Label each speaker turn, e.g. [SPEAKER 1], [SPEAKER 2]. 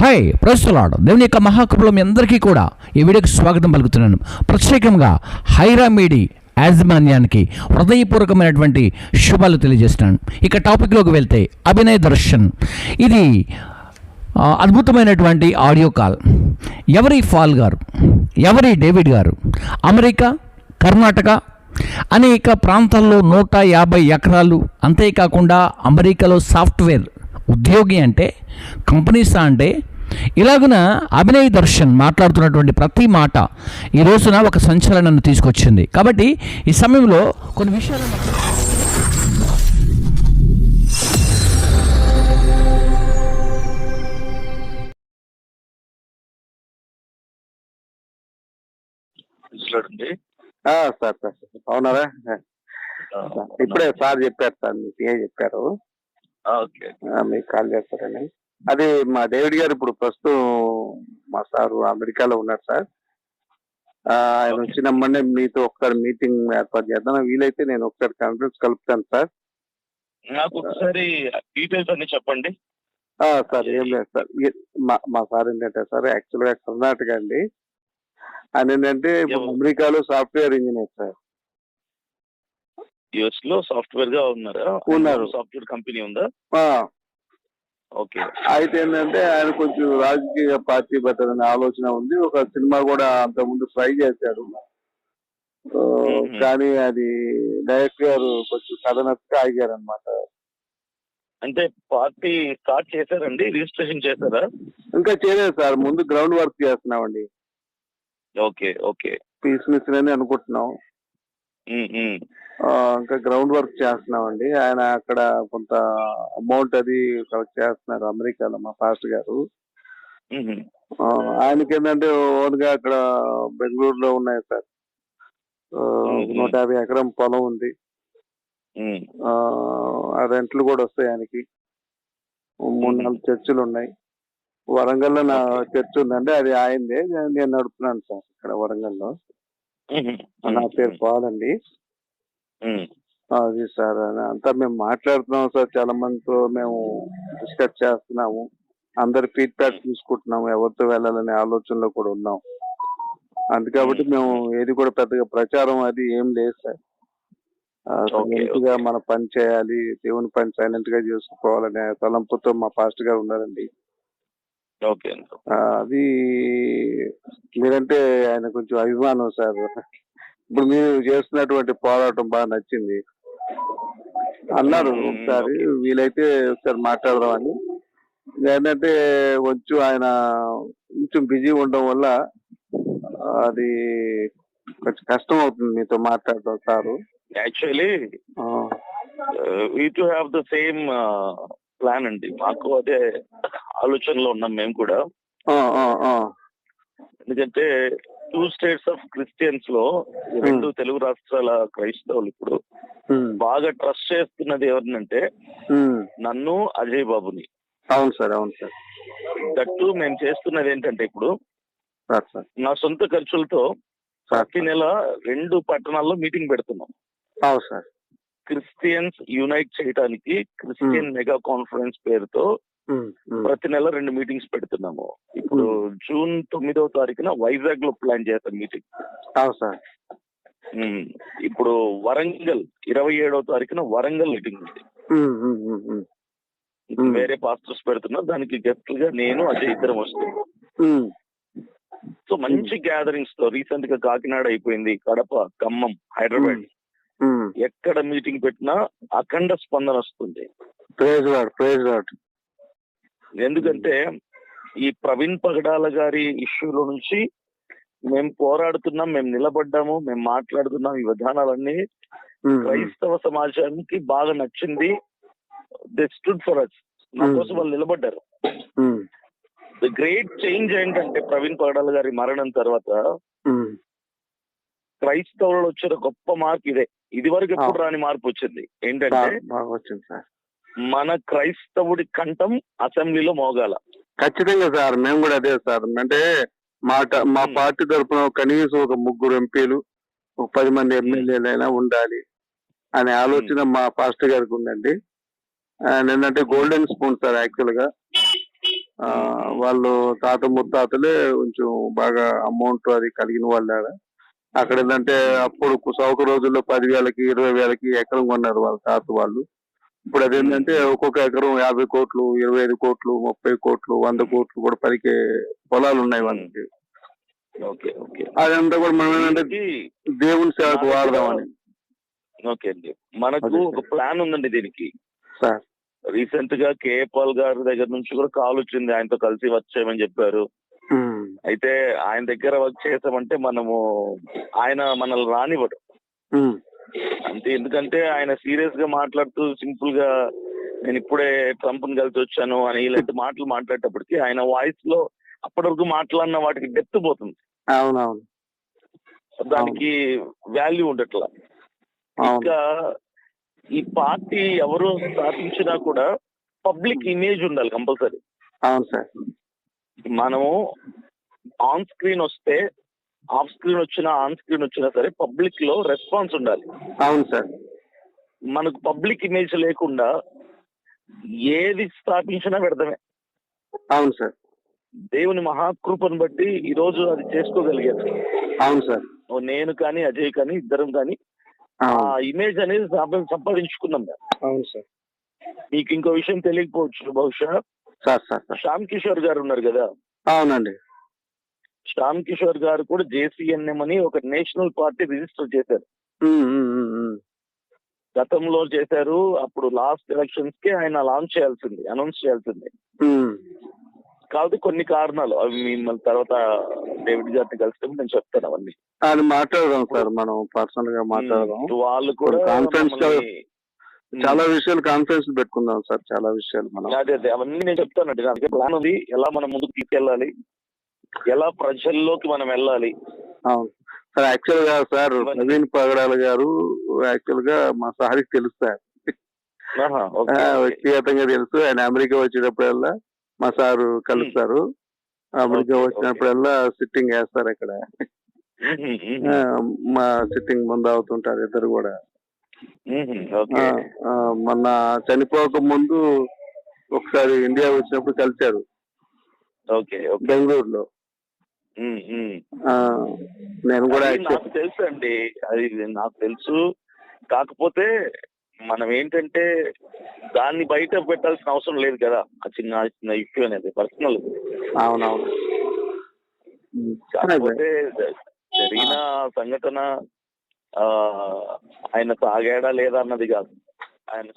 [SPEAKER 1] Hi ప్రస్తులాడు దేవుని యొక్క మహాకృపలో మీ అందరికీ కూడా ఈ వీడియోకి స్వాగతం పలుకుతున్నాను. ప్రత్యేకంగా హైరా మీడి యాజమాన్యానికి హృదయపూర్వకమైనటువంటి శుభాలు తెలియజేస్తున్నాను. ఇక టాపిక్లోకి వెళ్తే అభినయ దర్శన్. ఇది అద్భుతమైనటువంటి ఆడియో కాల్. ఎవరి ఫాల్ గారు? ఎవరి డేవిడ్ గారు? అమెరికా? కర్ణాటక? అనేక ప్రాంతాల్లో నూట యాభై ఎకరాలు. అంతేకాకుండా అమెరికాలో సాఫ్ట్వేర్ ఉద్యోగి అంటే కంపెనీస్ అంటే ఇలాగున అభినయ్ దర్శన్ మాట్లాడుతున్నటువంటి ప్రతి మాట ఈ రోజున ఒక సంచలనాన్ని తీసుకొచ్చింది. కాబట్టి ఈ సమయంలో కొన్ని విషయాలు
[SPEAKER 2] సార్ సార్ అవునారా? ఇప్పుడే సార్ చెప్పారు సార్ మీ పిఏ చెప్పారు? మీకు కాల్ చేస్తారని. అది మా డేవిడ్ గారు ఇప్పుడు ప్రస్తుతం మా సార్ అమెరికాలో ఉన్నారు సార్. ఆయన. వచ్చినమ్మనే మీతో ఒకసారి మీటింగ్ ఏర్పాటు చేద్దాం. వీలైతే నేను ఒకసారి కాన్ఫరెన్స్ కలుపుతాను సార్.
[SPEAKER 3] నాకు ఒకసారి డీటెయిల్స్ అన్ని చెప్పండి.
[SPEAKER 2] సార్ ఏం లేదు సార్. మా మా సార్ ఏంటంటే సార్ యాక్చువల్గా కర్ణాటక అండి. ఆయన ఏంటంటే? అమెరికాలో సాఫ్ట్వేర్ ఇంజనీర్ సార్.
[SPEAKER 3] యుఎస్లో సాఫ్ట్వేర్గా ఉన్నారా?
[SPEAKER 2] ఉన్నారు.
[SPEAKER 3] సాఫ్ట్వేర్ కంపెనీ ఉందా? ఓకే.
[SPEAKER 2] అయితే ఏంటంటే ఆయన కొంచెం రాజకీయ పార్టీ పెట్టాలనే ఆలోచన ఉంది. ఒక సినిమా కూడా అంతకుముందు ట్రై చేశాడు. కానీ అది డైరెక్టర్ గారు కొంచెం కథ నచ్చక ఆగారు అనమాట
[SPEAKER 3] అంటే పార్టీ స్టార్ట్ చేశారండి? రిజిస్ట్రేషన్ చేశారా?
[SPEAKER 2] ఇంకా చేయలేదు సార్. ముందు గ్రౌండ్ వర్క్ చేస్తున్నామండి.
[SPEAKER 3] Okay okay.
[SPEAKER 2] పీస్ మిషన్ అని అనుకుంటున్నాం. ఇంకా గ్రౌండ్ వర్క్ చేస్తున్నామండి. ఆయన అక్కడ కొంత అమౌంట్ అది కలెక్ట్ చేస్తున్నారు అమెరికాలో మా పాస్టర్ గారు. ఆయనకి ఏంటంటే ఓన్గా అక్కడ బెంగళూరులో ఉన్నాయి సార్. నూట యాభై ఎకరం పొలం ఉంది. ఆ రెంట్లు కూడా వస్తాయి ఆయనకి. మూడు. నాలుగు చర్చిలు ఉన్నాయి. వరంగల్లో నా చర్చ్ ఉందంటే అది ఆయనదే. నేను- నేను నడుపుతున్నాను సార్ ఇక్కడ వరంగల్లో. నా పేరు పాల్ అండి. అది సార్ అంతా మేము మాట్లాడుతున్నాం సార్ చాలా మందితో మేము డిస్కస్ చేస్తున్నాము. అందరి ఫీడ్బ్యాక్ తీసుకుంటున్నాము ఎవరితో వెళ్ళాలనే ఆలోచనలో కూడా ఉన్నాం. అందు కాబట్టి మేము ఏది కూడా పెద్దగా ప్రచారం అది ఏం లేదు సార్. మన పని చేయాలి దేవుని పని సైలెంట్గా చేసుకోవాలనే తలంపుతో మా పాస్టర్ గారు ఉన్నారండి.
[SPEAKER 3] ఓకే
[SPEAKER 2] అది మీరంటే ఆయన కొంచెం అభిమానం సార్. ఇప్పుడు మీరు చేస్తున్నటువంటి పోరాటం బాగా నచ్చింది. అన్నారు ఒకసారి. వీలైతే ఒకసారి మాట్లాడదామని. ఏంటంటే కొంచెం ఆయన కొంచెం బిజీ ఉండడం వల్ల అది కొంచెం కష్టం అవుతుంది మీతో మాట్లాడడం sir.
[SPEAKER 3] Actually we to have the same plan అండి. మాకు అదే ఆలోచనలో ఉన్నాం మేము కూడా. ఎందుకంటే టూ స్టేట్స్ ఆఫ్ క్రిస్టియన్స్లో ఈ రెండు తెలుగు రాష్ట్రాల క్రైస్తవులు ఇప్పుడు
[SPEAKER 2] ఉమ్,
[SPEAKER 3] బాగా ట్రస్ట్ చేస్తున్నది ఎవరినంటే
[SPEAKER 2] ఉమ్.
[SPEAKER 3] నన్ను అజయ్ బాబుని.
[SPEAKER 2] అవును సార్ అవును సార్.
[SPEAKER 3] దట్టు మేము చేస్తున్నది ఏంటంటే ఇప్పుడు నా సొంత ఖర్చులతో ప్రతి నెల రెండు పట్టణాల్లో మీటింగ్ పెడుతున్నాం.
[SPEAKER 2] అవును సార్.
[SPEAKER 3] క్రిస్టియన్స్ యునైట్ చేయడానికి క్రిస్టియన్ మెగా కాన్ఫరెన్స్ పేరుతో. ప్రతి నెల రెండు మీటింగ్స్ పెడుతున్నాము. ఇప్పుడు జూన్ తొమ్మిదవ తారీఖున వైజాగ్లో ప్లాన్ చేస్తాం మీటింగ్.
[SPEAKER 2] అవును సార్.
[SPEAKER 3] ఇప్పుడు వరంగల్ ఇరవై ఏడవ తారీఖున వరంగల్ మీటింగ్ ఉంది.
[SPEAKER 2] Hmm.
[SPEAKER 3] వేరే పాస్టర్స్ పెడుతున్నా దానికి గెస్ట్గా నేను అజయ్ ఇద్దరం వస్తున్నాం. సో మంచి గ్యాదరింగ్స్తో రీసెంట్గా కాకినాడ అయిపోయింది కడప ఖమ్మం హైదరాబాద్. ఎక్కడ మీటింగ్ పెట్టినా అఖండ స్పందన వస్తుంది.
[SPEAKER 2] ప్రేజ్ గాడ్ ప్రేజ్ గాడ్
[SPEAKER 3] ఎందుకంటే ఈ ప్రవీణ్ పగడాల గారి ఇష్యూలో నుంచి మేము పోరాడుతున్నాం మేము నిలబడ్డాము మేము మాట్లాడుతున్నాం ఈ విధానాలన్నీ. క్రైస్తవ సమాజానికి బాగా నచ్చింది. దే స్టూడ్ ఫర్ అస్ నా. కోసం వాళ్ళు నిలబడ్డారు. ద గ్రేట్ చేంజ్ ఏంటంటే ప్రవీణ్ పగడాల గారి మరణం తర్వాత. క్రైస్తవులు వచ్చిన గొప్ప మార్పు ఇదే. ఇది వరకు ఎప్పుడు. రాని మార్పు వచ్చింది. ఏంటంటే మన క్రైస్తవుడి కంఠం అసెంబ్లీలో మోగాల.
[SPEAKER 2] ఖచ్చితంగా సార్ మేము కూడా అదే సార్. అంటే మా మా. పార్టీ తరఫున కనీసం ఒక ముగ్గురు ఎంపీలు ఒక పది మంది ఎమ్మెల్యేలు అయినా ఉండాలి అనే ఆలోచన మా పాస్టర్ గారికి ఉందండి. ఆయన ఏంటంటే గోల్డెన్ స్పూన్ సార్ యాక్చువల్గా వాళ్ళు తాత ముత్తాతలే కొంచెం బాగా అమౌంట్ అది కలిగిన వాళ్ళు. అక్కడ ఏంటంటే అప్పుడు సౌక రోజుల్లో పదివేలకి ఇరవై వేలకి ఎకరం కొన్నారు వాళ్ళ తాత వాళ్ళు. ఇప్పుడు అదేంటంటే ఒక్కొక్క ఎకరం యాభై కోట్లు ఇరవై ఐదు కోట్లు ముప్పై కోట్లు వంద కోట్లు కూడా పలికే పొలాలు ఉన్నాయి వాళ్ళకి
[SPEAKER 3] ఓకే ఓకే.
[SPEAKER 2] అదంతా కూడా మనం ఏంటంటే దేవుని సేవకు వాడదామని.
[SPEAKER 3] ఓకే అండి. మనకు ఒక ప్లాన్ ఉందండి దీనికి.
[SPEAKER 2] సార్.
[SPEAKER 3] రీసెంట్గా కే పాల్ గారి దగ్గర నుంచి కూడా కాల్ వచ్చింది. ఆయనతో కలిసి వచ్చామని చెప్పారు. అయితే ఆయన దగ్గర వర్క్ చేసామంటే మనము ఆయన మనల్ని రానివ్వడు. అంతే ఎందుకంటే ఆయన సీరియస్గా మాట్లాడుతూ సింపుల్గా నేను ఇప్పుడే ట్రంప్ని కలిసి వచ్చాను అని ఇలాంటి మాటలు మాట్లాడేటప్పటికి ఆయన వాయిస్లో అప్పటి వరకు మాట్లాడిన వాటికి డెప్త్ పోతుంది.
[SPEAKER 2] అవునవును.
[SPEAKER 3] దానికి వాల్యూ ఉండట్లా. ఇంకా ఈ పార్టీ ఎవరు స్థాపించినా కూడా పబ్లిక్ ఇమేజ్ ఉండాలి కంపల్సరీ
[SPEAKER 2] అవును సార్.
[SPEAKER 3] మనము ఆన్ స్క్రీన్ వస్తే ఆఫ్ స్క్రీన్ వచ్చినా ఆన్ స్క్రీన్ వచ్చినా సరే పబ్లిక్లో రెస్పాన్స్ ఉండాలి.
[SPEAKER 2] అవును సార్.
[SPEAKER 3] మనకు పబ్లిక్ ఇమేజ్ లేకుండా ఏది స్థాపించినా పెడతామే.
[SPEAKER 2] అవును సార్.
[SPEAKER 3] దేవుని మహాకృపను బట్టి ఈ రోజు అది చేసుకోగలిగాను
[SPEAKER 2] అవును సార్.
[SPEAKER 3] ఓ నేను కానీ అజయ్ కానీ ఇద్దరం కానీ ఆ ఇమేజ్ అనేది సంపా- సంపాదించుకున్నాం.
[SPEAKER 2] అవును సార్.
[SPEAKER 3] మీకు ఇంకో విషయం తెలియకపోవచ్చు బహుశా
[SPEAKER 2] సార్ సార్.
[SPEAKER 3] శ్యామ్ కిషోర్ గారు ఉన్నారు కదా?
[SPEAKER 2] అవునండి.
[SPEAKER 3] శ్యామ్ కిషోర్ గారు కూడా జేసీఎన్ఎం అని ఒక నేషనల్ పార్టీ రిజిస్టర్ చేశారు. గతంలో చేశారు అప్పుడు లాస్ట్ ఎలక్షన్స్కి ఆయన లాంచ్ చేయాల్సింది అనౌన్స్ చేయాల్సింది. కాబట్టి కొన్ని కారణాలు అవి మిమ్మల్ని తర్వాత డేవిడ్ గారిని కలిసినప్పుడు నేను చెప్తాను అవన్నీ.
[SPEAKER 2] అది మాట్లాడదాం సార్ మనం పర్సనల్గా మాట్లాడదాం.
[SPEAKER 3] వాళ్ళు కూడా
[SPEAKER 2] కాన్ఫరెన్స్ చాలా విషయాలు కాన్ఫరెన్స్ పెట్టుకుందాం సార్ చాలా విషయాలు మనం.
[SPEAKER 3] అదే అదే అవన్నీ నేను చెప్తానండి దానికి ప్లాన్ ఉంది ఎలా మనం ముందుకు తీసుకెళ్ళాలి ఎలా ప్రజల్లోకి మనం వెళ్ళాలి?
[SPEAKER 2] అవును. సార్ యాక్చువల్గా సార్ నవీన్ పగడాల గారు యాక్చువల్గా మా సార్కి తెలుసు సార్. వ్యక్తిగతంగా తెలుసు. ఆయన అమెరికా వచ్చేటప్పుడల్లా మా సారు కలుస్తారు. అమెరికా వచ్చినప్పుడల్లా సిట్టింగ్ వేస్తారు అక్కడ. మా సిట్టింగ్ ముందు అవుతుంటారు ఇద్దరు కూడా. మొన్న చనిపోక ముందు ఒకసారి ఇండియా వచ్చినప్పుడు కలిశారు. బెంగళూరులో. నేను కూడా
[SPEAKER 3] నాకు తెలుసు అండి అది నాకు తెలుసు. కాకపోతే మనం ఏంటంటే దాన్ని బయట పెట్టాల్సిన అవసరం లేదు కదా. ఆ చిన్న చిన్న ఇష్యూ అనేది పర్సనల్
[SPEAKER 2] అవునవును.
[SPEAKER 3] కాకపోతే జరిగిన సంఘటన ఆయన తాగాడా లేదా అన్నది కాదు. ఆయన